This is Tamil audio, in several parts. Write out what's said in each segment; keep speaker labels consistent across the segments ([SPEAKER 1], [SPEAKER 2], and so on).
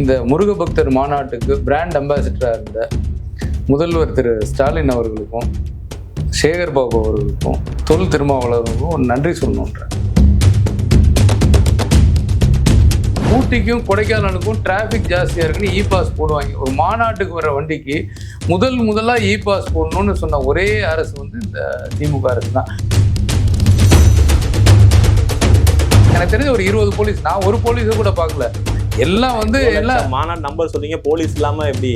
[SPEAKER 1] இந்த முருக பக்தர் மாநாட்டுக்கு பிராண்ட் அம்பாசிடராக இருந்த முதல்வர் திரு ஸ்டாலின் அவர்களுக்கும் சேகர் பாபு அவர்களுக்கும் தொல் திருமாவளவர்களுக்கும் ஒரு நன்றி சொல்லணுன்றேன் ஊட்டிக்கும் கொடைக்கானலுக்கும் டிராஃபிக் ஜாஸ்தியாக இருக்குன்னு இ பாஸ் போடுவாங்க. ஒரு மாநாட்டுக்கு வர வண்டிக்கு முதல் முதலாக இ பாஸ் போடணும்னு சொன்ன ஒரே அரசு வந்து இந்த திமுக அரசு தான். எனக்கு தெரிஞ்ச ஒரு இருபது போலீஸ் நான் ஒரு போலீஸை கூட பார்க்கல. எல்லாம் வந்து எல்லாம்
[SPEAKER 2] மாநாடு நம்பர் சொல்றீங்க போலீஸ் இல்லாம எப்படி?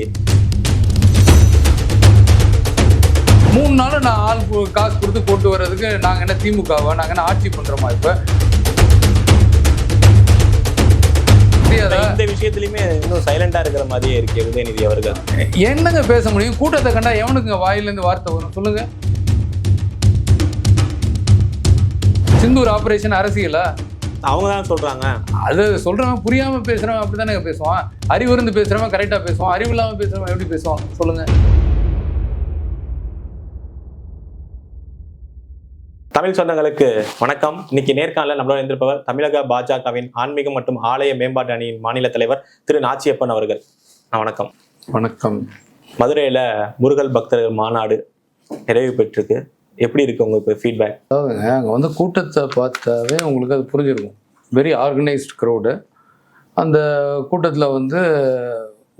[SPEAKER 1] மூணு நாள் நான் ஆள் காசு கொடுத்து போட்டு வர்றதுக்கு நாங்கள் என்ன திமுகவா? நாங்கள் என்ன ஆட்சி பண்ணுறோமா இப்போ?
[SPEAKER 2] இந்த விஷயத்துலயுமே இன்னும் சைலண்டா இருக்கிற மாதிரியே இருக்கு உதயநிதி அவர்கள்.
[SPEAKER 1] என்னங்க பேச முடியும்? கூட்டத்தை கண்டா எவனுக்குங்க வாயிலேருந்து வார்த்தை வரும்? சொல்லுங்க. சிந்தூர் ஆபரேஷன் அரசியலா?
[SPEAKER 2] அவங்க தான் சொல்றாங்க.
[SPEAKER 1] அது சொல்றவன் புரியாம பேசுறவன் அப்படிதானே பேசுவான்? அறிவிருந்து பேசுறவன் கரெக்டா பேசுவான். அறிவு இல்லாம பேசுறவன் எப்படி பேசுவான்? சொல்லுங்க.
[SPEAKER 2] தமிழ் சொந்தங்களுக்கு வணக்கம். இன்னைக்கு நேர்காணல நம்மளோட இருந்திருப்பவர் தமிழக பாஜகவின் ஆன்மீகம் மற்றும் ஆலய மேம்பாட்டு அணியின் மாநில தலைவர் திரு நாச்சியப்பன் அவர்கள். வணக்கம்.
[SPEAKER 1] வணக்கம்.
[SPEAKER 2] மதுரையில முருகல் பக்தர்கள் மாநாடு நிறைவு பெற்றிருக்கு. எப்படி இருக்கு உங்க இப்போ ஃபீட்பேக்
[SPEAKER 1] அதாவதுங்க அங்கே வந்து கூட்டத்தை பார்த்தாவே உங்களுக்கு அது புரிஞ்சிருக்கும். வெரி ஆர்கனைஸ்ட் க்ரௌடு அந்த கூட்டத்தில் வந்து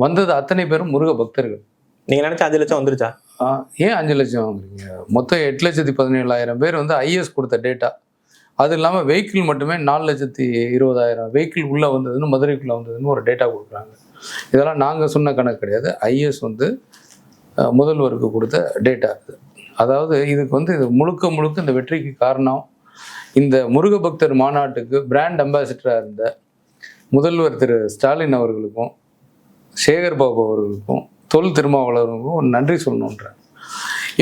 [SPEAKER 1] வந்தது அத்தனை பேரும் முருக பக்தர்கள்.
[SPEAKER 2] நீங்க நினைச்ச அஞ்சு லட்சம் வந்துருச்சா?
[SPEAKER 1] ஆ, ஏன் அஞ்சு லட்சம் வாங்குறீங்க மொத்தம் எட்டு லட்சத்தி பதினேழாயிரம் பேர் வந்து ஐஎஸ் கொடுத்த டேட்டா அது இல்லாமல் வெஹிக்கிள் மட்டுமே நாலு லட்சத்தி இருபதாயிரம். வெஹிக்கிள் உள்ளே வந்ததுன்னு மதுரைக்குள்ளே வந்ததுன்னு ஒரு டேட்டா கொடுக்குறாங்க. இதெல்லாம் நாங்கள் சொன்ன கணக்கு கிடையாது. ஐஎஸ் வந்து முதல்வருக்கு கொடுத்த டேட்டா இது அதாவது இதுக்கு வந்து இது முழுக்க முழுக்க இந்த வெற்றிக்கு காரணம். இந்த முருக பக்தர் மாநாட்டுக்கு பிராண்ட் அம்பாசிடராக இருந்த முதல்வர் திரு ஸ்டாலின் அவர்களுக்கும் சேகர் பாபு அவர்களுக்கும் தொல் திருமாவளவர்களுக்கும் ஒரு நன்றி சொல்லணுன்றேன்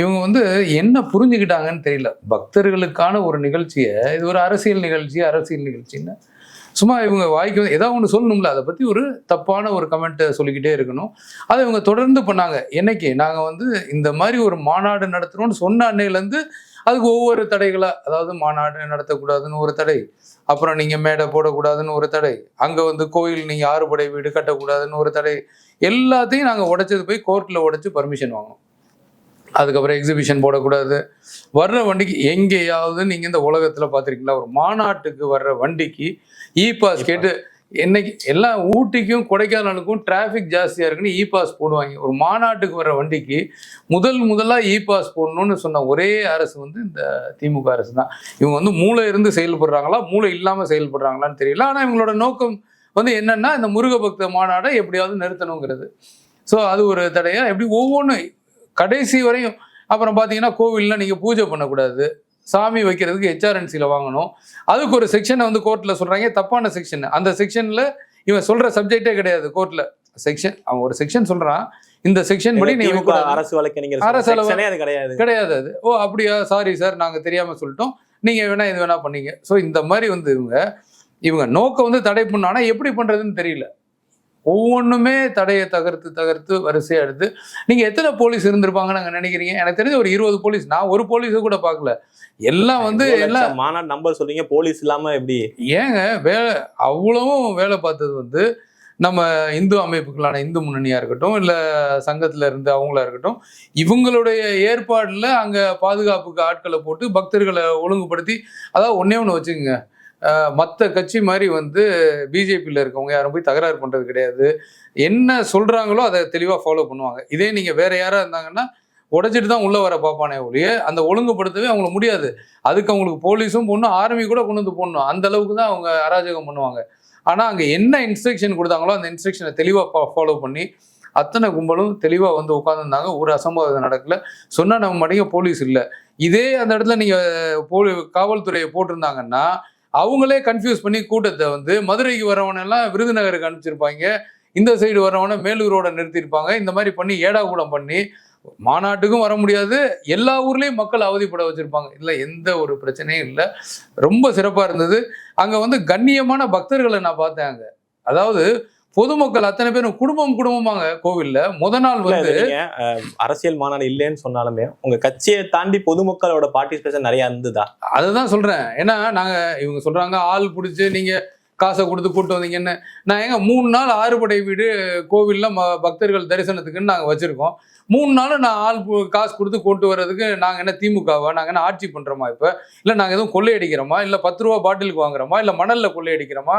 [SPEAKER 1] இவங்க வந்து என்ன புரிஞ்சுக்கிட்டாங்கன்னு தெரியல. பக்தர்களுக்கான ஒரு நிகழ்ச்சியை இது ஒரு அரசியல் நிகழ்ச்சி அரசியல் நிகழ்ச்சின்னு சும்மா இவங்க வாய்க்கு வந்து ஏதாவது ஒன்று சொல்லணும்ல அதை பற்றி ஒரு தப்பான ஒரு கமெண்ட்டை சொல்லிக்கிட்டே இருக்கணும். அதை இவங்க தொடர்ந்து பண்ணாங்க. என்னைக்கு? நாங்கள் வந்து இந்த மாதிரி ஒரு மாநாடு நடத்துகிறோம்னு சொன்ன அன்னையிலேருந்து அதுக்கு ஒவ்வொரு தடைகளாக அதாவது மாநாடு நடத்தக்கூடாதுன்னு ஒரு தடை அப்புறம் நீங்கள் மேடை போடக்கூடாதுன்னு ஒரு தடை அங்கே வந்து கோயில் நீங்கள் ஆறுபடை வீடு கட்டக்கூடாதுன்னு ஒரு தடை எல்லாத்தையும் நாங்கள் உடைச்சது போய் கோர்ட்டில் உடைச்சி பர்மிஷன் வாங்கணும். அதுக்கப்புறம் எக்ஸிபிஷன் போடக்கூடாது. வர்ற வண்டிக்கு எங்கேயாவது நீங்கள் இந்த உலகத்தில் பார்த்துருக்கீங்களா? ஒரு மாநாட்டுக்கு வர்ற வண்டிக்கு இ பாஸ் கேட்டு என்னைக்கு எல்லாம் ஊட்டிக்கும் கொடைக்கானலுக்கும் டிராஃபிக் ஜாஸ்தியாக இருக்குன்னு இ பாஸ் போடுவாங்க. ஒரு மாநாட்டுக்கு வர்ற வண்டிக்கு முதல் முதலாக இ பாஸ் போடணும்னு சொன்ன ஒரே அரசு வந்து இந்த திமுக அரசு தான். இவங்க வந்து மூளை இருந்து செயல்படுறாங்களா? மூளை இல்லாமல் செயல்படுறாங்களான்னு தெரியல. ஆனால் இவங்களோட நோக்கம் வந்து என்னன்னா இந்த முருக பக்த மாநாடை எப்படியாவது நிறுத்தணுங்கிறது. ஸோ அது ஒரு தடையா? எப்படி ஒவ்வொன்றும் கடைசி வரையும் அப்புறம் பார்த்தீங்கன்னா கோவிலில் நீங்கள் பூஜை பண்ணக்கூடாது. சாமி வைக்கிறதுக்கு ஹெச்ஆர்என்சியில் வாங்கணும். அதுக்கு ஒரு செக்ஷனை வந்து கோர்ட்டில் சொல்கிறாங்க தப்பான செக்ஷன் அந்த செக்ஷனில் இவன் சொல்கிற சப்ஜெக்டே கிடையாது கோர்ட்டில் செக்ஷன் அவன் ஒரு செக்ஷன் சொல்கிறான் இந்த செக்ஷன் படி நீ.
[SPEAKER 2] அரசு வழக்கறிஞர்
[SPEAKER 1] அரசு
[SPEAKER 2] அது கிடையாது.
[SPEAKER 1] கிடையாது அது. ஓ அப்படியா? சாரி சார் நாங்கள் தெரியாமல் சொல்லிட்டோம். நீங்கள் வேணா இது வேணா பண்ணீங்க. ஸோ இந்த மாதிரி வந்து இவங்க இவங்க நோக்கம் வந்து தடை பண்ணானா எப்படி பண்ணுறதுன்னு தெரியல. ஒவ்வொன்றுமே தடையை தகர்த்து தகர்த்து வரிசையாக எடுத்து நீங்கள் எத்தனை போலீஸ் இருந்திருப்பாங்கன்னு நாங்கள் நினைக்கிறீங்க? எனக்கு தெரிஞ்ச ஒரு இருபது போலீஸ் நான் ஒரு போலீஸை கூட பார்க்கல. எல்லாம் வந்து எல்லாம்
[SPEAKER 2] மாநாடு நம்பர் சொல்றீங்க போலீஸ் இல்லாம எப்படி?
[SPEAKER 1] ஏங்க வேலை அவ்வளவும் வேலை பார்த்தது வந்து நம்ம இந்து அமைப்புகளான இந்து முன்னணியாக இருக்கட்டும் இல்லை சங்கத்தில் இருந்து அவங்களா இருக்கட்டும் இவங்களுடைய ஏற்பாடில் அங்கே பாதுகாப்புக்கு ஆட்களை போட்டு பக்தர்களை ஒழுங்குபடுத்தி அதாவது ஒன்றே ஒன்று வச்சுக்கோங்க. மற்ற கட்சி மாதிரி வந்து பிஜேபியில் இருக்கவங்க யாரும் போய் தகராறு பண்ணுறது கிடையாது. என்ன சொல்கிறாங்களோ அதை தெளிவாக ஃபாலோ பண்ணுவாங்க. இதே நீங்கள் வேறு யாராக இருந்தாங்கன்னா உடைச்சிட்டு தான் உள்ளே வர பார்ப்பானே ஒழிய அந்த ஒழுங்குபடுத்தவே அவங்களுக்கு முடியாது. அதுக்கு அவங்களுக்கு போலீஸும் போடணும் ஆர்மி கூட கொண்டு வந்து போடணும். அந்த அளவுக்கு தான் அவங்க அராஜகம் பண்ணுவாங்க. ஆனால் அங்கே என்ன இன்ஸ்ட்ரக்ஷன் கொடுத்தாங்களோ அந்த இன்ஸ்ட்ரக்ஷனை தெளிவாக ஃபாலோ பண்ணி அத்தனை கும்பலும் தெளிவாக வந்து உட்காந்துருந்தாங்க ஒரு அசம்பாவிதம் நடக்கல. சொன்னால் நம்ம மடிங்க போலீஸ் இல்லை. இதே அந்த இடத்துல நீங்கள் போலி காவல்துறையை போட்டிருந்தாங்கன்னா அவங்களே கன்ஃபியூஸ் பண்ணி கூட்டத்தை வந்து மதுரைக்கு வரவனெல்லாம் விருதுநகருக்கு அனுப்பிச்சிருப்பாங்க. இந்த சைடு வரவனை மேலூரோட நிறுத்தியிருப்பாங்க. இந்த மாதிரி பண்ணி ஏடாகூடம் பண்ணி மாநாட்டுக்கும் வர முடியாது. எல்லா ஊர்லேயும் மக்கள் அவதிப்பட வச்சுருப்பாங்க. இல்லை எந்த ஒரு பிரச்சனையும் இல்லை. ரொம்ப சிறப்பாக இருந்தது. அங்கே வந்து கண்ணியமான பக்தர்களை நான் பார்த்தேன் அங்கே. அதாவது பொதுமக்கள் அத்தனை பேரும் குடும்பம் குடும்பமாங்க கோவில்ல. முத நாள் வந்து
[SPEAKER 2] நீங்க அரசியல் மாநாடு இல்லைன்னு சொன்னாலுமே உங்க கட்சியை தாண்டி பொதுமக்களோட பார்ட்டிசிபேஷன் நிறைய இருந்ததா?
[SPEAKER 1] அதுதான் சொல்றேன். ஏன்னா நாங்க இவங்க சொல்றாங்க ஆள் பிடிச்சி நீங்க காசை கொடுத்து கூட்டு வந்தீங்கன்னு. நான் எங்க மூணு நாள் ஆறுபடை வீடு கோவில்ல பக்தர்கள் தரிசனத்துக்குன்னு நாங்கள் வச்சிருக்கோம். மூணு நாளும் நான் ஆள் காசு கொடுத்து கொண்டு வர்றதுக்கு நாங்கள் என்ன திமுகவா? நாங்கள் என்ன ஆட்சி பண்ணுறோமா இப்போ? இல்லை நாங்கள் எதுவும் கொள்ளையடிக்கிறோமா? இல்லை பத்து ரூபா பாட்டிலுக்கு வாங்குறோமா? இல்லை மணலில் கொள்ளையடிக்கிறோமா?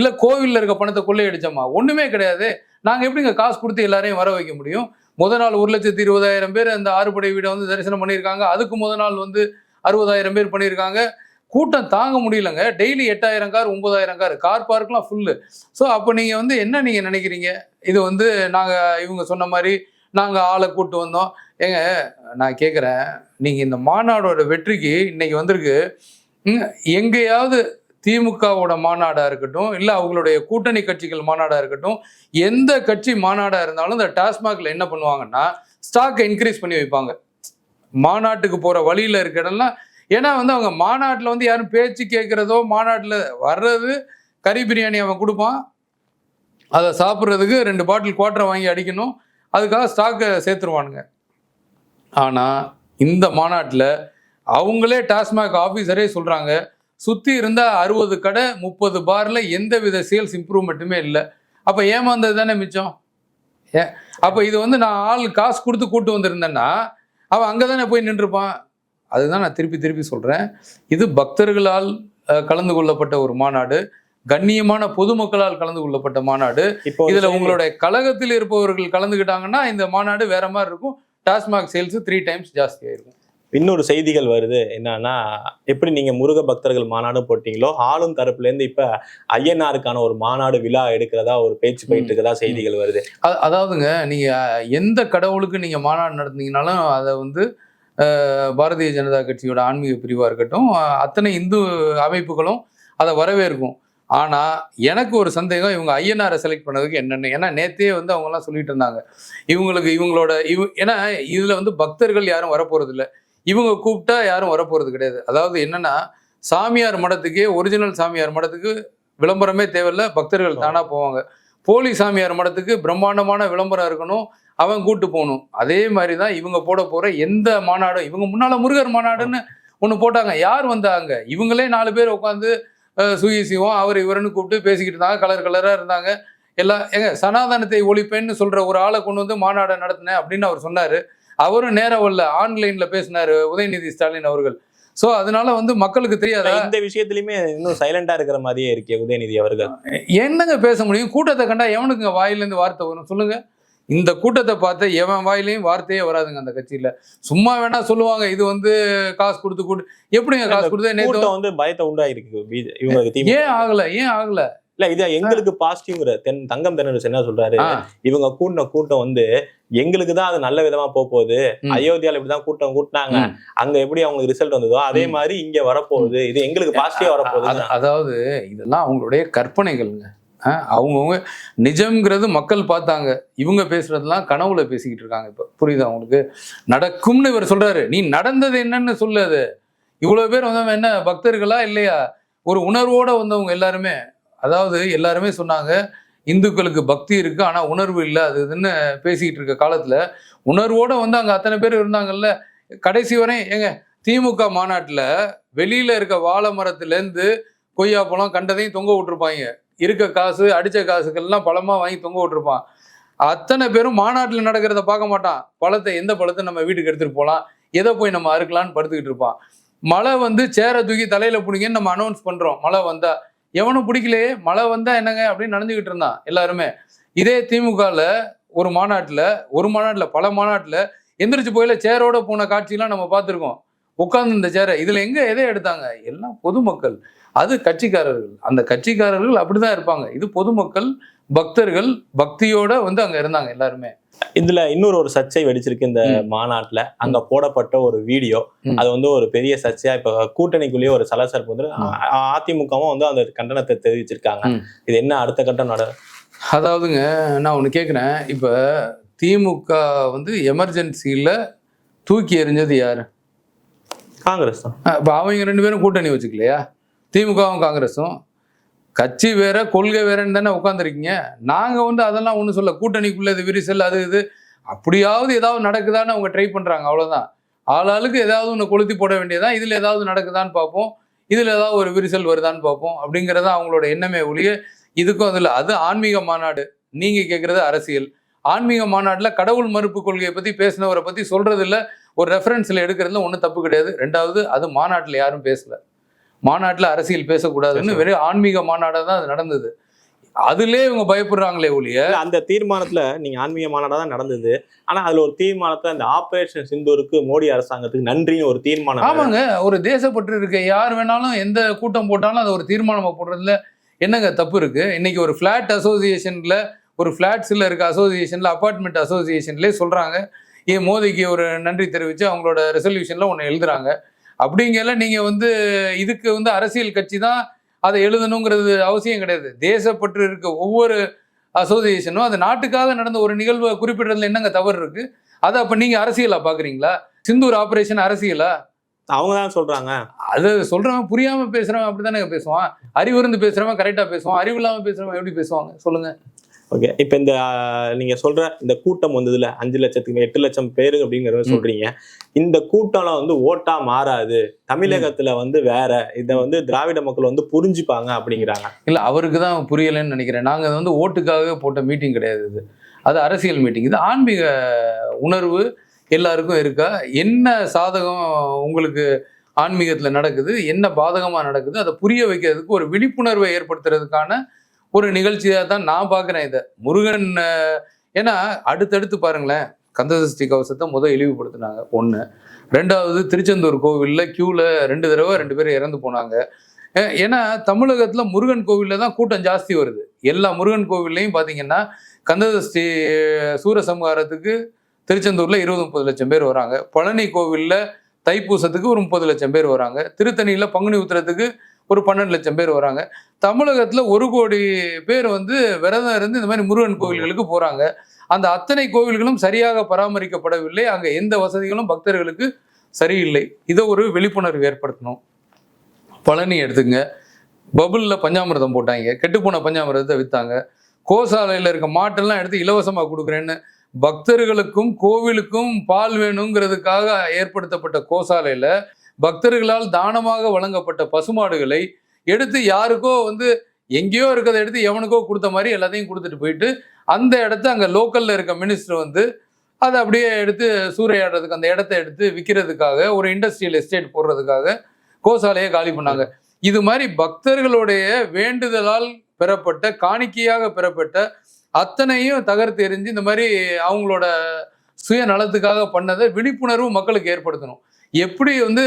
[SPEAKER 1] இல்லை கோவிலில் இருக்க பணத்தை கொள்ளையடிச்சோமா? ஒன்றுமே கிடையாது. நாங்கள் எப்படிங்க காசு கொடுத்து எல்லாரையும் வர வைக்க முடியும்? முத நாள் ஒரு லட்சத்தி இருபதாயிரம் பேர் அந்த ஆறுபடை வீடை வந்து தரிசனம் பண்ணியிருக்காங்க. அதுக்கு முத நாள் வந்து அறுபதாயிரம் பேர் பண்ணியிருக்காங்க. கூட்டம் தாங்க முடியலங்க. டெய்லி எட்டாயிரம் கார் ஒன்பதாயிரம் கார். கார் பார்க்லாம் ஃபுல்லு ஸோ அப்போ நீங்கள் வந்து என்ன நீங்கள் நினைக்கிறீங்க? இது வந்து நாங்கள் இவங்க சொன்ன மாதிரி நாங்கள் ஆளை கூட்டு வந்தோம். ஏங்க நான் கேட்குறேன் நீங்கள் இந்த மாநாடோட வெற்றிக்கு இன்னைக்கு வந்திருக்கு. எங்கேயாவது திமுகவோட மாநாடாக இருக்கட்டும் இல்லை அவங்களுடைய கூட்டணி கட்சிகள் மாநாடாக இருக்கட்டும் எந்த கட்சி மாநாடாக இருந்தாலும் இந்த டாஸ்மாகில் என்ன பண்ணுவாங்கன்னா ஸ்டாக்கை இன்க்ரீஸ் பண்ணி வைப்பாங்க. மாநாட்டுக்கு போகிற வழியில் இருக்கிறதெல்லாம் இடம்லாம் ஏன்னா வந்து அவங்க மாநாட்டில் வந்து யாரும் பேச்சு கேட்குறதோ மாநாட்டில் வர்றது கறி பிரியாணி அவன் கொடுப்பான். அதை சாப்பிட்றதுக்கு ரெண்டு பாட்டில் குவாட்டரை வாங்கி அடிக்கணும். அதுக்காக ஸ்டாக்கை சேர்த்துருவானுங்க. ஆனால் இந்த மாநாட்டில் அவங்களே டாஸ்மாக் ஆஃபீஸரே சொல்கிறாங்க சுற்றி இருந்தால் அறுபது கடை முப்பது பாரில் எந்த வித சேல்ஸ் இம்ப்ரூவ்மெண்ட்டுமே இல்லை. அப்போ ஏமாந்தது தானே மிச்சம்? ஏ அப்போ இது வந்து நான் ஆள் காசு கொடுத்து கூட்டு வந்திருந்தேன்னா அவன் அங்கே தானே போய் நின்றுப்பான்? அதுதான் நான் திருப்பி திருப்பி சொல்கிறேன் இது பக்தர்களால் கலந்து கொள்ளப்பட்ட ஒரு மாநாடு. கண்ணியமான பொதுமக்களால் கலந்து கொள்ளப்பட்ட மாநாடு.
[SPEAKER 2] இப்போ
[SPEAKER 1] இதுல உங்களுடைய கழகத்தில் இருப்பவர்கள் கலந்துக்கிட்டாங்கன்னா இந்த மாநாடு வேற மாதிரி இருக்கும். டாஸ்மாக் சேல்ஸ் த்ரீ டைம்ஸ் ஜாஸ்தி ஆயிருக்கும்.
[SPEAKER 2] இன்னொரு செய்திகள் வருது. என்னன்னா எப்படி நீங்க முருக பக்தர்கள் மாநாடு போட்டீங்களோ ஆளும் தரப்புல இருந்து இப்ப ஐயனாருக்கான ஒரு மாநாடு விழா எடுக்கிறதா ஒரு பேச்சு போயிட்டு இருக்கதா செய்திகள் வருது.
[SPEAKER 1] அதாவதுங்க நீங்க எந்த கடவுளுக்கு நீங்க மாநாடு நடத்துனீங்கனாலும் அதை வந்து பாரதிய ஜனதா கட்சியோட ஆன்மீக பிரிவா இருக்கட்டும் அத்தனை இந்து அமைப்புகளும் அதை வரவேற்கும். ஆனால் எனக்கு ஒரு சந்தேகம் இவங்க ஐஎன்ஆரை செலக்ட் பண்ணதுக்கு என்னென்னு ஏன்னா நேற்றே வந்து அவங்கெல்லாம் சொல்லிட்டு இருந்தாங்க. இவங்களுக்கு இவங்களோட இவ் ஏன்னா இதில் வந்து பக்தர்கள் யாரும் வரப்போகிறது இல்லை இவங்க கூப்பிட்டா யாரும் வரப்போகிறது கிடையாது. அதாவது என்னன்னா சாமியார் மடத்துக்கே ஒரிஜினல் சாமியார் மடத்துக்கு விளம்பரமே தேவையில்ல பக்தர்கள் தானாக போவாங்க. போலி சாமியார் மடத்துக்கு பிரம்மாண்டமான விளம்பரம் இருக்கணும் அவன் கூட்டு போகணும். அதே மாதிரி தான் இவங்க போட போகிற எந்த மாநாடும் இவங்க முன்னால் முருகர் மாநாடுன்னு ஒன்று போட்டாங்க. யார் வந்தாங்க? இவங்களே நாலு பேர் உட்காந்து சுயசிவம் அவர் இவருன்னு கூப்பிட்டு பேசிக்கிட்டு இருந்தாங்க. கலர் கலராக இருந்தாங்க. எல்லாம் ஏங்க சனாதனத்தை ஒழிப்பேன்னு சொல்ற ஒரு ஆளை கொண்டு வந்து மாநாடை நடத்தினேன் அப்படின்னு அவர் சொன்னாரு. அவரும் நேரம் வரல. ஆன்லைன்ல பேசினாரு உதயநிதி ஸ்டாலின் அவர்கள். ஸோ அதனால வந்து மக்களுக்கு தெரியாதா?
[SPEAKER 2] இந்த விஷயத்திலயுமே இன்னும் சைலண்டா இருக்கிற மாதிரியே இருக்கே உதயநிதி அவர்கள்.
[SPEAKER 1] என்னங்க பேச முடியும்? கூட்டத்தை கண்டா எவனுக்குங்க வாயிலேருந்து வார்த்தை வரும்? சொல்லுங்க. இந்த கூட்டத்தை பார்த்து எவன் வாயிலையும் வார்த்தையே வராதுங்க அந்த கட்சியில. சும்மா வேணா சொல்லுவாங்க இது வந்து காசு கொடுத்து கூட்டு. எப்படிங்க காசு கொடுத்து
[SPEAKER 2] கூட்டம் வந்து பயத்தை உண்டாயிருக்கு
[SPEAKER 1] ஏன் ஆகல ஏன் ஆகல?
[SPEAKER 2] இல்ல இது எங்களுக்கு பாசிட்டிவ்ங்கிற தென் தங்கம் தென்னரசு என்ன சொல்றாரு? இவங்க கூட்டின கூட்டம் வந்து எங்களுக்கு தான் அது நல்ல விதமா போக போகுது. அயோத்தியால இப்படிதான் கூட்டம் கூட்டினாங்க. அங்க எப்படி அவங்களுக்கு ரிசல்ட் வந்ததோ அதே. மாதிரி இங்க வரப்போகுது. இது எங்களுக்கு பாசிட்டிவா வரப்போகுது
[SPEAKER 1] அது- அதாவது இதெல்லாம் அவங்களுடைய கற்பனைகள்ங்க. அவங்கவுங்க நிஜம்ங்கிறது மக்கள் பார்த்தாங்க. இவங்க பேசுறதெல்லாம் கனவுல பேசிக்கிட்டு இருக்காங்க இப்போ. புரியுதா அவங்களுக்கு நடக்கும்னு இவர் சொல்றாரு. நீ நடந்தது என்னன்னு சொல்லு அது. இவ்வளோ பேர் வந்தவங்க என்ன பக்தர்களா இல்லையா? ஒரு உணர்வோட வந்தவங்க எல்லாருமே. அதாவது எல்லாருமே சொன்னாங்க இந்துக்களுக்கு பக்தி இருக்கு ஆனால் உணர்வு இல்லை அது இதுன்னு பேசிக்கிட்டு இருக்க காலத்துல. உணர்வோட வந்து அங்கே அத்தனை பேர் இருந்தாங்கல்ல. கடைசி வரை ஏங்க திமுக மாநாட்டில் வெளியில இருக்க வாழை மரத்துலேருந்து கொய்யா பழம் கண்டதையும் தொங்க விட்டுருப்பாங்க. இருக்க காசு அடித்த காசுக்கெல்லாம் பழமாக வாங்கி தொங்க விட்டுருப்பான். அத்தனை பேரும் மாநாட்டில் நடக்கிறத பார்க்க மாட்டான். பழத்தை எந்த பழத்தை நம்ம வீட்டுக்கு எடுத்துகிட்டு போகலாம் எதை போய் நம்ம அறுக்கலாம்னு படுத்துக்கிட்டு இருப்பான். மழை வந்து சேரை தூக்கி தலையில் பிடிங்கன்னு நம்ம அனௌன்ஸ் பண்ணுறோம் மழை வந்தால் எவனும் பிடிக்கலையே மழை வந்தால் என்னங்க அப்படின்னு நடந்துக்கிட்டு இருந்தான் எல்லாருமே. இதே திமுகவில் ஒரு மாநாட்டில் ஒரு மாநாட்டில் பல மாநாட்டில் எந்திரிச்சு போயில சேரோட போன காட்சியெல்லாம் நம்ம பார்த்துருக்கோம். உட்கார்ந்து இந்த சேரை இதுல எங்க எதை எடுத்தாங்க? எல்லாம் பொதுமக்கள். அது கட்சிக்காரர்கள். அந்த கட்சிக்காரர்கள் அப்படிதான் இருப்பாங்க. இது பொதுமக்கள் பக்தர்கள் பக்தியோட வந்து அங்க இருந்தாங்க எல்லாருமே.
[SPEAKER 2] இதுல இன்னொரு ஒரு சர்ச்சை வெடிச்சிருக்கு இந்த. மாநாட்டுல. அங்க போடப்பட்ட ஒரு வீடியோ. அது வந்து ஒரு பெரிய சர்ச்சையா இப்ப கூட்டணிக்குள்ளேயே ஒரு சலசலப்பு வந்து அதிமுகவும் வந்து அந்த கண்டனத்தை தெரிவிச்சிருக்காங்க. இது என்ன அடுத்த கட்டம் நட?
[SPEAKER 1] அதாவதுங்க நான் ஒன்று கேட்குறேன் இப்போ திமுக வந்து எமர்ஜென்சியில் தூக்கி எறிஞ்சது யார்?
[SPEAKER 2] காங்கிரஸ் தான்
[SPEAKER 1] இப்போ அவங்க ரெண்டு பேரும் கூட்டணி வச்சுக்கலையா? திமுகவும் காங்கிரஸும் கட்சி வேற கொள்கை வேறன்னு தானே உட்காந்துருக்கீங்க நாங்கள் வந்து அதெல்லாம் ஒன்றும் சொல்ல கூட்டணிக்குள்ள இது விரிசல் அது இது. அப்படியாவது ஏதாவது நடக்குதான்னு அவங்க ட்ரை பண்ணுறாங்க அவ்வளோதான் ஆளாளுக்கு ஏதாவது ஒன்று கொளுத்தி போட வேண்டியதான் இதில் ஏதாவது நடக்குதான்னு பார்ப்போம். இதில் ஏதாவது ஒரு விரிசல் வருதான்னு பார்ப்போம். அப்படிங்கிறத அவங்களோட எண்ணமே ஒழிய இதுக்கும் அதில் அது ஆன்மீக மாநாடு. நீங்கள் கேட்குறது அரசியல். ஆன்மீக மாநாட்டில் கடவுள் மறுப்பு கொள்கையை பற்றி பேசினவரை பற்றி சொல்கிறது இல்லை ஒரு ரெஃபரன்ஸ்ல எடுக்கிறதுல ஒன்றும் தப்பு கிடையாது. ரெண்டாவது அது மாநாட்டுல யாரும் பேசல. மாநாட்டுல அரசியல் பேசக்கூடாதுன்னு வெறும் ஆன்மீக மாநாடா தான் அது நடந்தது. அதுலயே இவங்க பயப்படுறாங்களே ஒழிய.
[SPEAKER 2] அந்த தீர்மானத்துல நீங்க ஆன்மீக மாநாடா தான் நடந்தது. ஆனா அதுல ஒரு தீர்மானத்துல இந்த ஆபரேஷன் சிந்தூருக்கு மோடி அரசாங்கத்துக்கு நன்றின்னு ஒரு தீர்மானம்
[SPEAKER 1] ஆமாங்க. ஒரு தேசப்பற்று இருக்க யார் வேணாலும் எந்த கூட்டம் போட்டாலும் அது ஒரு தீர்மானமா போடுறதுல என்னங்க தப்பு இருக்கு? இன்னைக்கு ஒரு ஃபிளாட் அசோசியேஷன்ல ஒரு ஃபிளாட்ஸ்ல இருக்க அசோசியேஷன்ல அபார்ட்மெண்ட் அசோசியேஷன்லேயே சொல்றாங்க. ஏன் மோதிக்கு ஒரு நன்றி தெரிவிச்சு அவங்களோட ரெசல்யூஷன்ல ஒன்று எழுதுறாங்க. அப்படிங்கல நீங்க வந்து இதுக்கு வந்து அரசியல் கட்சி தான் அதை எழுதணுங்கிறது அவசியம் கிடையாது. தேசப்பற்று இருக்க ஒவ்வொரு அசோசியேஷனும் அது நாட்டுக்காக நடந்த ஒரு நிகழ்வை குறிப்பிடுறதுல என்னங்க தவறு இருக்கு? அதை அப்ப நீங்க அரசியலா பாக்குறீங்களா? சிந்தூர் ஆபரேஷன் அரசியலா?
[SPEAKER 2] அவங்க தான் சொல்றாங்க.
[SPEAKER 1] அது சொல்றவன் புரியாம பேசுறவன் அப்படித்தானே பேசுவான்? அறிவு இருந்து பேசுறவன் கரெக்டா பேசுவான். அறிவு இல்லாம பேசுறவன் எப்படி பேசுவாங்க? சொல்லுங்க.
[SPEAKER 2] ஓகே இப்ப இந்த ஆஹ், நீங்க சொல்ற இந்த கூட்டம் வந்ததுல அஞ்சு லட்சத்துக்கு எட்டு லட்சம் பேரு அப்படிங்கறத
[SPEAKER 1] ம்.
[SPEAKER 2] சொல்றீங்க. இந்த கூட்டம்லாம் வந்து ஓட்டா மாறாது. தமிழகத்துல வந்து வேற இத வந்து திராவிட மக்கள் வந்து புரிஞ்சுப்பாங்க அப்படிங்கிறாங்க.
[SPEAKER 1] இல்ல அவருக்கு தான் புரியலைன்னு நினைக்கிறேன். நாங்க அது வந்து ஓட்டுக்காக போட்ட மீட்டிங் கிடையாது இது. அது அரசியல் மீட்டிங் இது ஆன்மீக உணர்வு எல்லாருக்கும் இருக்கா? என்ன சாதகம் உங்களுக்கு ஆன்மீகத்துல நடக்குது? என்ன பாதகமா நடக்குது? அதை புரிய வைக்கிறதுக்கு ஒரு விழிப்புணர்வை ஏற்படுத்துறதுக்கான ஒரு நிகழ்ச்சியாக தான் நான் பார்க்குறேன் இதை. முருகன் ஏன்னா அடுத்தடுத்து பாருங்களேன் கந்தசஷ்டி கவசத்தை முதல் இழிவுபடுத்தினாங்க. ஒன்று ரெண்டாவது திருச்செந்தூர் கோவிலில் க்யூவில் ரெண்டு தடவை ரெண்டு பேர் இறந்து போனாங்க. ஏன்னா தமிழகத்தில் முருகன் கோவிலில் தான் கூட்டம் ஜாஸ்தி வருது. எல்லா முருகன் கோவில்லையும் பார்த்தீங்கன்னா கந்தசஷ்டி சூரசம்ஹாரத்துக்கு திருச்செந்தூரில் இருபது முப்பது லட்சம் பேர் வராங்க. பழனி கோவிலில் தைப்பூசத்துக்கு ஒரு முப்பது லட்சம் பேர் வராங்க. திருத்தணியில் பங்குனி உத்திரத்துக்கு ஒரு பன்னெண்டு லட்சம் பேர் வராங்க. தமிழகத்தில் ஒரு கோடி பேர் வந்து விரதம் இருந்து இந்த மாதிரி முருகன் கோவில்களுக்கு போகிறாங்க அந்த அத்தனை கோவில்களும் சரியாக பராமரிக்கப்படவில்லை. அங்கே எந்த வசதிகளும் பக்தர்களுக்கு சரியில்லை. இதை ஒரு விழிப்புணர்வு ஏற்படுத்தணும். பழனி எடுத்துங்க. பபுளில் பஞ்சாமிரதம் போட்டாங்க. கெட்டுப்போன பஞ்சாமிரதத்தை விற்றாங்க கோசாலையில் இருக்க மாட்டெல்லாம் எடுத்து இலவசமாக கொடுக்குறேன்னு பக்தர்களுக்கும் கோவிலுக்கும் பால் வேணுங்கிறதுக்காக ஏற்படுத்தப்பட்ட கோசாலையில் பக்தர்களால் தானமாக வழங்கப்பட்ட பசுமாடுகளை எடுத்து யாருக்கோ வந்து எங்கேயோ இருக்கிறத எடுத்து எவனுக்கோ கொடுத்த மாதிரி எல்லாத்தையும் கொடுத்துட்டு போயிட்டு அந்த இடத்த அங்கே லோக்கலில் இருக்க மினிஸ்டர் வந்து அதை அப்படியே எடுத்து சூறையாடுறதுக்கு அந்த இடத்த எடுத்து விற்கிறதுக்காக ஒரு இண்டஸ்ட்ரியல் எஸ்டேட் போடுறதுக்காக கோசாலையை காலி பண்ணாங்க. இது மாதிரி பக்தர்களுடைய வேண்டுதலால் பெறப்பட்ட காணிக்கையாக பெறப்பட்ட அத்தனையும் தகர்த்து எரிஞ்சு இந்த மாதிரி அவங்களோட சுயநலத்துக்காக பண்ணதை விழிப்புணர்வு மக்களுக்கு ஏற்படுத்தணும். எப்படி வந்து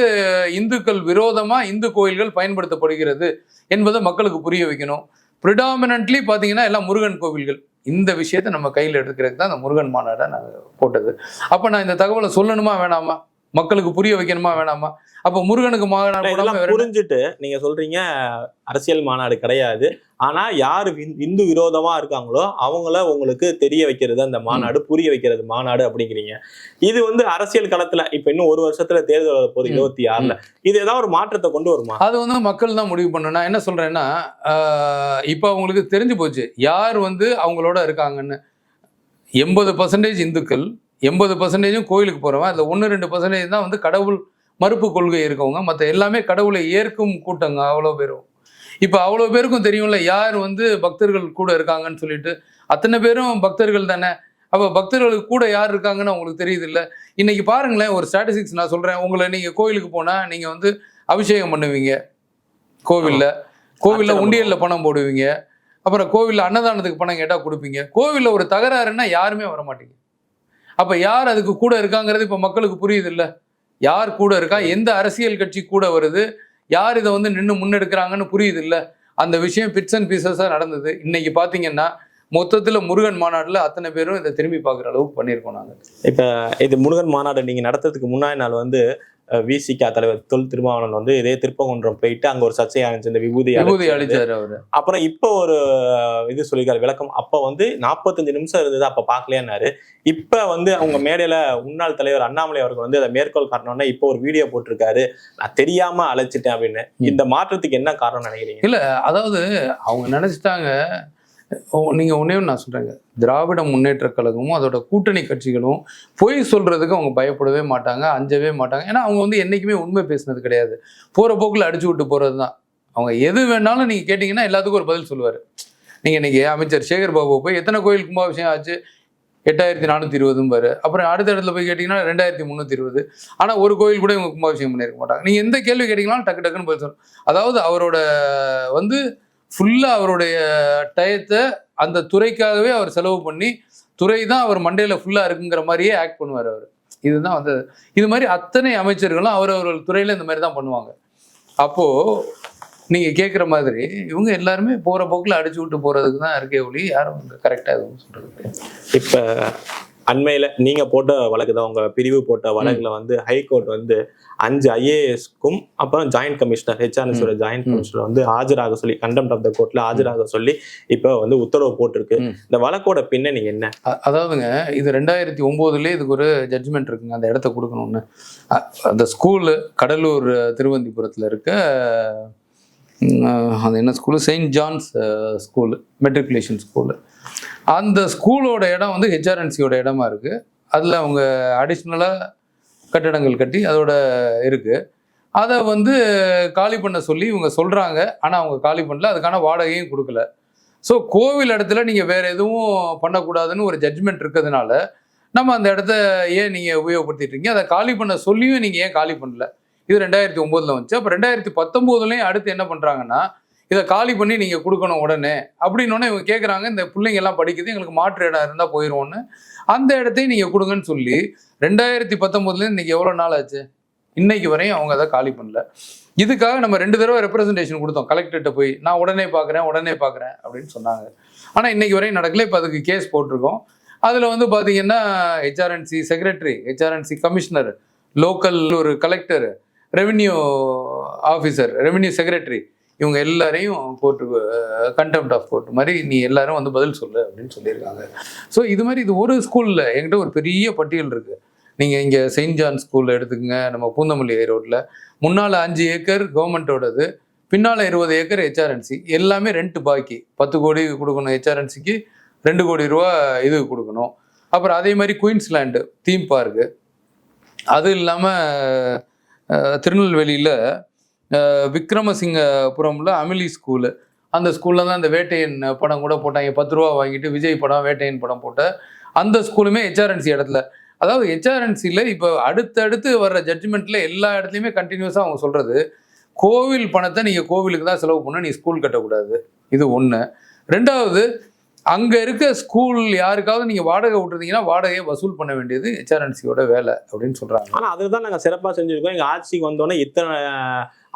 [SPEAKER 1] இந்துக்கள் விரோதமா இந்து கோயில்கள் பயன்படுத்தப்படுகிறது என்பதை மக்களுக்கு புரிய வைக்கணும். ப்ரிடாமினன்ட்லி பார்த்தீங்கன்னா எல்லாம் முருகன் கோவில்கள். இந்த விஷயத்தை நம்ம கையில் எடுக்கிறதுக்கு தான் அந்த முருகன் மாநாடை நாங்கள் போட்டது. அப்போ நான் இந்த தகவலை சொல்லணுமா வேணாமா? மக்களுக்கு புரிய வைக்கணுமா வேணாமா? அப்போ முருகனுக்கு மாநாடு
[SPEAKER 2] புரிஞ்சுட்டு நீங்க சொல்றீங்க அரசியல் மாநாடு கிடையாது. ஆனா யாரு இந்- இந்து விரோதமா இருக்காங்களோ அவங்கள உங்களுக்கு தெரிய வைக்கிறது அந்த மாநாடு புரிய வைக்கிறது மாநாடு அப்படிங்கிறீங்க. இது வந்து அரசியல் களத்துல இப்ப இன்னும் ஒரு வருஷத்துல தேர்தல் வர போகுது
[SPEAKER 1] ம்.
[SPEAKER 2] இருபத்தி ஆறுல. இது ஏதாவது ஒரு மாற்றத்தை கொண்டு வருமா?
[SPEAKER 1] அது வந்து மக்கள் தான் முடிவு பண்ணணும். நான் என்ன சொல்றேன்னா ஆஹ் இப்போ அவங்களுக்கு தெரிஞ்சு போச்சு. யார் வந்து அவங்களோட இருக்காங்கன்னு? எண்பது பர்சன்டேஜ் இந்துக்கள் எண்பது பர்சன்டேஜும் கோயிலுக்கு போறவன். அதில் ஒன்று ரெண்டு பர்சன்டேஜ் தான் வந்து கடவுள் மறுப்பு கொள்கை இருக்கவங்க. மற்ற எல்லாமே கடவுளை ஏற்கும் கூட்டங்க அவ்வளோ பேரும். இப்போ அவ்வளோ பேருக்கும் தெரியும்ல யார் வந்து பக்தர்கள் கூட இருக்காங்கன்னு சொல்லிட்டு. அத்தனை பேரும் பக்தர்கள் தானே? அப்போ பக்தர்களுக்கு கூட யார் இருக்காங்கன்னு உங்களுக்கு தெரியுது இல்ல இன்னைக்கு பாருங்களேன் ஒரு ஸ்டாட்டிஸ்டிக்ஸ் நான் சொல்றேன். உங்களை நீங்க கோயிலுக்கு போனா நீங்க வந்து அபிஷேகம் பண்ணுவீங்க. கோவில்ல. கோவில்ல உண்டியல்ல பணம் போடுவீங்க. அப்புறம் கோவில்ல அன்னதானத்துக்கு பணம் கேட்டா கொடுப்பீங்க. கோவில்ல ஒரு தகராறுன்னா யாருமே வர மாட்டீங்க அப்ப யார் அதுக்கு கூட இருக்காங்கிறது இப்ப மக்களுக்கு புரியுது இல்ல யார் கூட இருக்கா? எந்த அரசியல் கட்சி கூட வருது? யார் இதை வந்து நின்று முன்னெடுக்கிறாங்கன்னு புரியுது இல்ல அந்த விஷயம் பிட்ஸ் அண்ட் பீசஸாக நடந்தது. இன்னைக்கு பார்த்தீங்கன்னா மொத்தத்தில் முருகன் மாநாட்டில் அத்தனை பேரும் இதை திரும்பி பார்க்குற அளவுக்கு பண்ணியிருக்கோம் நாங்கள்
[SPEAKER 2] இப்ப இது முருகன் மாநாடு நீங்க நடத்துறதுக்கு முன்னாடி நாள் வந்து விசிகா தலைவர் தொல் திருமாவளவன் வந்து இதே திருப்பகுன்றம் போயிட்டு அங்க ஒரு சர்ச்சை ஆனிச்சு இந்த விபூதி அப்புறம் இப்போ ஒரு இது சொல்லியிருக்காரு விளக்கம். அப்ப வந்து நாற்பத்தஞ்சு நிமிஷம் இருந்தது அப்ப பாக்கலையான்னாரு இப்ப வந்து அவங்க மேடையில முன்னாள் தலைவர் அண்ணாமலை அவர்கள் வந்து அதை மேற்கோள் காரணம்னா இப்போ ஒரு வீடியோ போட்டிருக்காரு. நான் தெரியாம அழைச்சிட்டேன் அப்படின்னு. இந்த மாற்றத்துக்கு என்ன காரணம் நினைக்கிறீங்க?
[SPEAKER 1] அதாவது அவங்க நினைச்சிட்டாங்க நீங்கள் ஒன்றே நான் சொல்கிறேங்க திராவிட முன்னேற்ற கழகமும் அதோட கூட்டணி கட்சிகளும் பொய் சொல்கிறதுக்கு அவங்க பயப்படவே மாட்டாங்க அஞ்சவே மாட்டாங்க. ஏன்னா அவங்க வந்து என்றைக்குமே உண்மை பேசுனது கிடையாது. போகிற போக்கில் அடிச்சு விட்டு போகிறது தான் அவங்க எது வேணாலும் நீங்கள் கேட்டிங்கன்னா எல்லாத்துக்கும் ஒரு பதில் சொல்லுவார். நீங்கள் இன்றைக்கி அமைச்சர் சேகர் பாபு போய் எத்தனை கோயில் கும்பாபிஷேகம் ஆச்சு? எட்டாயிரத்தி நானூற்றி இருபதும் பாரு அப்புறம் அடுத்த இடத்துல போய் கேட்டிங்கன்னா ரெண்டாயிரத்தி முந்நூற்றி இருபது. ஆனால் ஒரு கோயில் கூட இவங்க கும்பாபிஷேகம் பண்ணியிருக்க மாட்டாங்க. நீங்கள் எந்த கேள்வி கேட்டிங்கனாலும் டக்கு டக்குன்னு பதில் சொல்லணும் அதாவது அவரோட வந்து ஃபுல்லாக அவருடைய டயத்தை அந்த துறைக்காகவே அவர் செலவு பண்ணி துறை தான் அவர் மண்டையில் ஃபுல்லாக இருக்குங்கிற மாதிரியே ஆக்ட் பண்ணுவார் அவர். இதுதான் வந்து இது மாதிரி அத்தனை அமைச்சர்களும் அவர் அவர்கள் துறையில் இந்த மாதிரி தான் பண்ணுவாங்க. அப்போது நீங்கள் கேட்குற மாதிரி இவங்க எல்லாருமே போகிற போக்கில் அடிச்சு விட்டு போகிறதுக்கு தான் இருக்கே ஒளி யாரும் கரெக்டாக எதுவும் சொல்கிறது
[SPEAKER 2] இப்போ அண்மையில நீங்க போட்ட வழக்கு தான் உங்க பிரிவு போட்ட வழக்குல வந்து ஹைகோர்ட் வந்து அஞ்சு ஐஏஎஸ்க்கும் அப்புறம் ஜாயிண்ட் கமிஷனர் ஹெச்ஆர்எஸோட ஜாயிண்ட். கமிஷனர் வந்து ஆஜராக சொல்லி கண்டெம்ட் ஆஃப் த கோர்ட்ல ஆஜராக சொல்லி இப்ப வந்து உத்தரவு போட்டிருக்கு. இந்த வழக்கோட பின்னணி என்ன?
[SPEAKER 1] அதாவதுங்க இது ரெண்டாயிரத்தி ஒம்போதுலேயே இதுக்கு ஒரு ஜட்ஜ்மெண்ட் இருக்குங்க அந்த இடத்த கொடுக்கணும்னு. அந்த ஸ்கூலு கடலூர் திருவந்திபுரத்தில் இருக்க அது என்ன school saint John's school matriculation school அந்த ஸ்கூலோட இடம் வந்து ஹெச்ஆர்என்சியோட இடமா இருக்குது அதில் அவங்க அடிஷ்னலாக கட்டடங்கள் கட்டி அதோட இருக்குது அதை வந்து காலி பண்ண சொல்லி இவங்க சொல்கிறாங்க ஆனால் அவங்க காலி பண்ணல. அதுக்கான வாடகையும் கொடுக்கல. ஸோ கோவில் இடத்துல நீங்கள் வேறு எதுவும் பண்ணக்கூடாதுன்னு ஒரு ஜட்ஜ்மெண்ட் இருக்கிறதுனால நம்ம அந்த இடத்த ஏன் நீங்கள் உபயோகப்படுத்திட்டு இருக்கீங்க? அதை காலி பண்ண சொல்லியும் நீங்கள் ஏன் காலி பண்ணல? இது ரெண்டாயிரத்தி ஒம்போதில் வந்துச்சு. அப்போ ரெண்டாயிரத்தி பத்தொம்போதுலேயும் அடுத்து என்ன பண்ணுறாங்கன்னா இதை காலி பண்ணி நீங்கள் கொடுக்கணும் உடனே. அப்படின்னோடனே இவங்க கேட்குறாங்க இந்த பிள்ளைங்க எல்லாம் படிக்குது எங்களுக்கு மாற்று இடம் இருந்தால் போயிடுவோன்னு அந்த இடத்தையும் நீங்கள் கொடுங்கன்னு சொல்லி ரெண்டாயிரத்தி பத்தொம்போதுலேருந்து இன்னைக்கு எவ்வளோ நாள் ஆச்சு? இன்னைக்கு வரையும் அவங்க அதை காலி பண்ணல. இதுக்காக நம்ம ரெண்டு தடவை ரெப்ரசன்டேஷன் கொடுத்தோம். கலெக்டர்கிட்ட போய் நான் உடனே பார்க்குறேன் உடனே பார்க்குறேன் அப்படின்னு சொன்னாங்க. ஆனால் இன்னைக்கு வரையும் நடக்கல. இப்போ அதுக்கு கேஸ் போட்டிருக்கோம். அதில் வந்து பார்த்தீங்கன்னா HRNC secretary HRNC commissioner local ஒரு collector revenue officer revenue secretary இவங்க எல்லாரையும் கோர்ட்டு கண்டெம்ட் ஆஃப் கோர்ட் மாதிரி நீ எல்லாரும் வந்து பதில் சொல்லு அப்படின்னு சொல்லியிருக்காங்க. ஸோ இது மாதிரி இது ஒரு ஸ்கூலில் என்கிட்ட ஒரு பெரிய பட்டியல் இருக்குது நீங்கள் இங்கே செயின்ட் ஜான் ஸ்கூலில் எடுத்துக்கங்க நம்ம பூந்தமல்லி ரோட்டில் முன்னால் அஞ்சு ஏக்கர் கவர்மெண்ட்டோடது பின்னால் இருபது ஏக்கர் ஹெச்ஆர்என்சி எல்லாமே ரெண்ட் பாக்கி. பத்து கோடி கொடுக்கணும் ஹெச்ஆர்என்சிக்கு ரெண்டு கோடி ரூபா இது கொடுக்கணும். அப்புறம் அதே மாதிரி குயின்ஸ்லேண்டு தீம் பார்க்கு அது இல்லாமல் திருநெல்வேலியில் விக்ரமசிங்கபுரமில் அமிலி ஸ்கூலு அந்த ஸ்கூலில் தான் இந்த வேட்டையன் படம் கூட போட்டாங்க. பத்து ரூபா வாங்கிட்டு விஜய் படம் வேட்டையன் படம் போட்ட அந்த ஸ்கூலுமே ஹெச்ஆர்என்சி இடத்துல. அதாவது ஹெச்ஆர்என்சியில் இப்போ அடுத்தடுத்து வர்ற ஜட்ஜ்மெண்ட்டில் எல்லா இடத்துலையுமே கண்டினியூஸாக அவங்க சொல்கிறது கோவில் பணத்தை நீங்கள் கோவிலுக்கு தான் செலவு பண்ணணும் நீ ஸ்கூல் கட்டக்கூடாது. இது ஒன்று ரெண்டாவது அங்கே இருக்க ஸ்கூல் யாருக்காவது நீங்கள் வாடகை விட்டுருந்தீங்கன்னா வாடகையை வசூல் பண்ண வேண்டியது ஹெச்ஆர்என்சியோட வேலை அப்படின்னு சொல்கிறாங்க
[SPEAKER 2] ஆனால் அதுதான் நாங்கள் சிறப்பாக செஞ்சுருக்கோம். எங்கள் ஆட்சிக்கு வந்தோடனே இத்தனை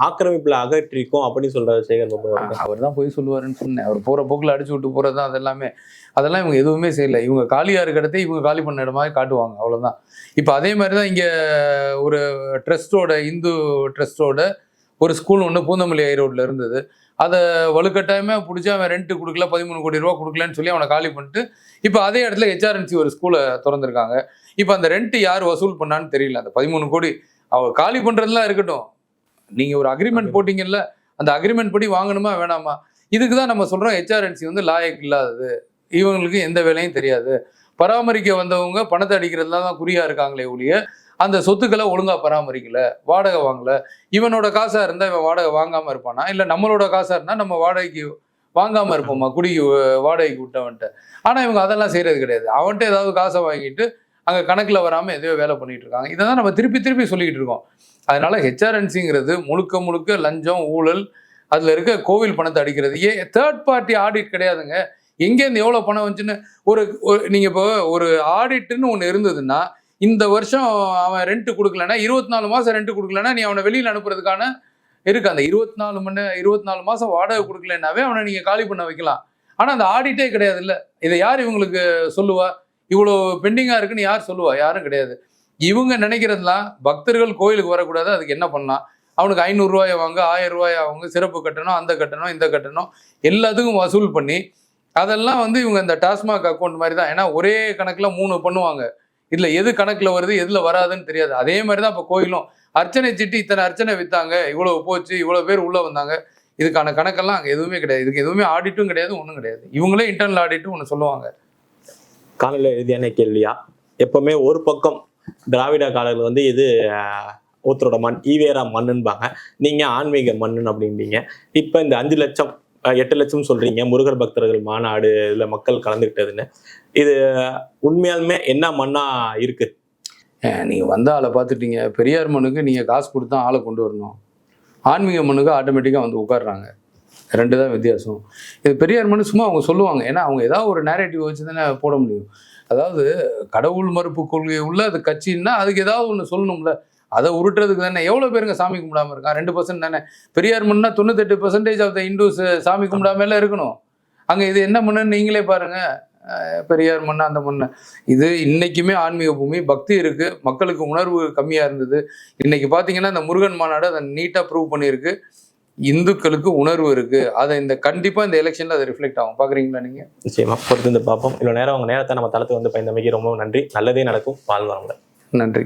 [SPEAKER 2] ஆக்கிரமிப்புல அகற்றிருக்கும் அப்படின்னு சொல்றாரு சேகர் பாபு
[SPEAKER 1] அவர் தான் போய் சொல்லுவாருன்னு சொன்னேன். அவர் போகிற போக்கில் அடிச்சு விட்டு போகிறது தான் அதெல்லாமே. அதெல்லாம் இவங்க எதுவுமே செய்யலை. இவங்க காலியாக இருக்க இடத்தை இவங்க காலி பண்ண இடமா காட்டுவாங்க. அவ்வளவுதான். இப்போ அதே மாதிரி தான் இங்கே ஒரு ட்ரஸ்ட்டோட இந்து ட்ரஸ்டோட ஒரு ஸ்கூல் ஒன்று பூந்தமல்லி ஐ இருந்தது. அதை வலுக்கட்டாயமாக பிடிச்சி அவன் ரெண்ட் கொடுக்கல பதிமூணு கோடி ரூபா கொடுக்கலன்னு சொல்லி அவனை காலி பண்ணிட்டு இப்போ அதே இடத்துல ஹெச்ஆர்என்சி ஒரு ஸ்கூலை திறந்திருக்காங்க. இப்போ அந்த ரெண்ட் யார் வசூல் பண்ணான்னு தெரியல. அந்த பதிமூணு கோடி அவர் காலி பண்ணுறதுலாம் இருக்கட்டும். நீங்கள் ஒரு அக்ரிமெண்ட் போட்டிங்கல்ல அந்த அக்ரிமெண்ட் படி வாங்கணுமா வேணாமா? இதுக்கு தான் நம்ம சொல்கிறோம் ஹெச்ஆர்என்சி வந்து லாயக் இல்லாதது. இவங்களுக்கு எந்த வேலையும் தெரியாது. பராமரிக்க வந்தவங்க பணத்தை அடிக்கிறதுல தான் குறியா இருக்காங்களே ஒழிய அந்த சொத்துக்களை ஒழுங்கா பராமரிக்கல வாடகை வாங்கல. இவனோட காசா இருந்தா இவன் வாடகை வாங்காம இருப்பானா? இல்ல நம்மளோட காசா இருந்தா நம்ம வாடகைக்கு வாங்காம இருப்போமா? குடி வாடகைக்கு விட்டவன்ட்ட. ஆனா இவங்க அதெல்லாம் செய்யறது கிடையாது. அவன்கிட்ட ஏதாவது காசை வாங்கிட்டு அங்கே கணக்கில் வராமல் எதையோ வேலை பண்ணிகிட்டு இருக்காங்க. இதை தான் நம்ம திருப்பி திருப்பி சொல்லிக்கிட்டு இருக்கோம். அதனால் ஹெச்ஆர்என்சிங்கிறது முழுக்க முழுக்க லஞ்சம் ஊழல் அதில் இருக்க கோவில் பணத்தை அடிக்கிறது. ஏன் தேர்ட் பார்ட்டி ஆடிட் கிடையாதுங்க. எங்கேருந்து எவ்வளோ பணம் வந்துச்சுன்னு ஒரு நீங்கள் இப்போ ஒரு ஆடிட்டுன்னு ஒன்று இருந்ததுன்னா இந்த வருஷம் அவன் ரெண்ட்டு கொடுக்கலன்னா இருபத்தி நாலு மாதம் ரெண்ட்டு கொடுக்கலன்னா நீ அவனை வெளியில் அனுப்புறதுக்கான இருக்கு. அந்த இருபத்தி நாலு மணி இருபத்தி நாலு மாதம் வாடகை கொடுக்கலனாவே அவனை நீங்கள் காலி பண்ண வைக்கலாம். ஆனால் அந்த ஆடிட்டே கிடையாது இல்லை இதை யார் இவங்களுக்கு சொல்லுவா? இவ்வளோ பெண்டிங்காக இருக்குன்னு யார் சொல்லுவா? யாரும் கிடையாது. இவங்க நினைக்கிறதுலாம் பக்தர்கள் கோயிலுக்கு வரக்கூடாது. அதுக்கு என்ன பண்ணலாம்? அவனுக்கு ஐநூறுரூவாயை வாங்க ஆயிரம் ரூபாய் அவங்க சிறப்பு கட்டணம் அந்த கட்டணம் இந்த கட்டணம் எல்லாத்துக்கும் வசூல் பண்ணி அதெல்லாம் வந்து இவங்க இந்த டாஸ்மாக் அக்கௌண்ட் மாதிரி தான். ஏன்னா ஒரே கணக்கில் மூணு பண்ணுவாங்க. இதில் எது கணக்கில் வருது எதில் வராதுன்னு தெரியாது. அதே மாதிரி தான் இப்போ கோயிலும். அர்ச்சனை சிட்டி இத்தனை அர்ச்சனை விற்றாங்க இவ்வளோ போச்சு இவ்வளோ பேர் உள்ளே வந்தாங்க. இதுக்கான கணக்கெல்லாம் அங்கே எதுவுமே கிடையாது. இதுக்கு எதுவுமே ஆடிட்டும் கிடையாது ஒன்றும் கிடையாது. இவங்களே இன்டர்னல் ஆடிட்டும் ஒன்று சொல்லுவாங்க.
[SPEAKER 2] காலையில் எழுதியான கேள்வியா? எப்பவுமே ஒரு பக்கம் திராவிட காலர்கள் வந்து இது ஒருத்தரோட மண் ஈவேரா மண்ணுன்பாங்க. நீங்க ஆன்மீக மண்ணுன்னு அப்படின்பீங்க இப்போ இந்த அஞ்சு லட்சம் எட்டு லட்சம் சொல்றீங்க முருகர் பக்தர்கள் மாநாடு இதுல மக்கள் கலந்துக்கிட்டதுன்னு இது உண்மையாலுமே என்ன மண்ணா இருக்கு?
[SPEAKER 1] நீங்க வந்த ஆளை பார்த்துட்டீங்க. பெரியார் மண்ணுக்கு நீங்க காசு கொடுத்து தான் ஆளை கொண்டு வரணும். ஆன்மீக மண்ணுக்கு ஆட்டோமேட்டிக்காக வந்து உட்கார்றாங்க. ரெண்டு தான் வித்தியாசம். இது பெரியார் மனு சும்மா அவங்க சொல்லுவாங்க. ஏன்னா அவங்க ஏதாவது ஒரு நேரேட்டிவ் வச்சு தானே போட முடியும். அதாவது கடவுள் மறுப்பு கொள்கை உள்ள அது கட்சின்னா அதுக்கு ஏதாவது ஒன்று சொல்லணும்ல. அதை உருட்டுறதுக்கு தானே. எவ்வளோ பேருங்க சாமி கும்பிடாம இருக்கான் ரெண்டு பர்சன்ட் தானே. பெரியார் மண்ணுனா தொண்ணூத்தெட்டு பர்சன்டேஜ் ஆஃப் த இந்துஸ் சாமி கும்பிடாமல இருக்கணும். அங்கே இது என்ன மண்ணுன்னு நீங்களே பாருங்க. பெரியார் மண்ணு அந்த மண்ணு. இது இன்னைக்குமே ஆன்மீக பூமி பக்தி இருக்கு. மக்களுக்கு உணர்வு கம்மியா இருந்தது. இன்னைக்கு பாத்தீங்கன்னா இந்த முருகன் மாநாடு அதை நீட்டா ப்ரூவ் பண்ணியிருக்கு. இந்துக்களுக்கு உணர்வு இருக்கு. அதை இந்த கண்டிப்பா இந்த எலெக்ஷன்ல அது ரிஃப்ளெக்ட் ஆகும். பாக்குறீங்களா நீங்க?
[SPEAKER 2] நிச்சயமா. பொறுத்து வந்து பார்ப்போம். இவ்வளவு நேரம் உங்க நேரத்தை நம்ம தளத்துக்கு வந்து பயந்தமைக்கு ரொம்ப நன்றி. நல்லதே நடக்கும். வாழ்வாங்க
[SPEAKER 1] நன்றி.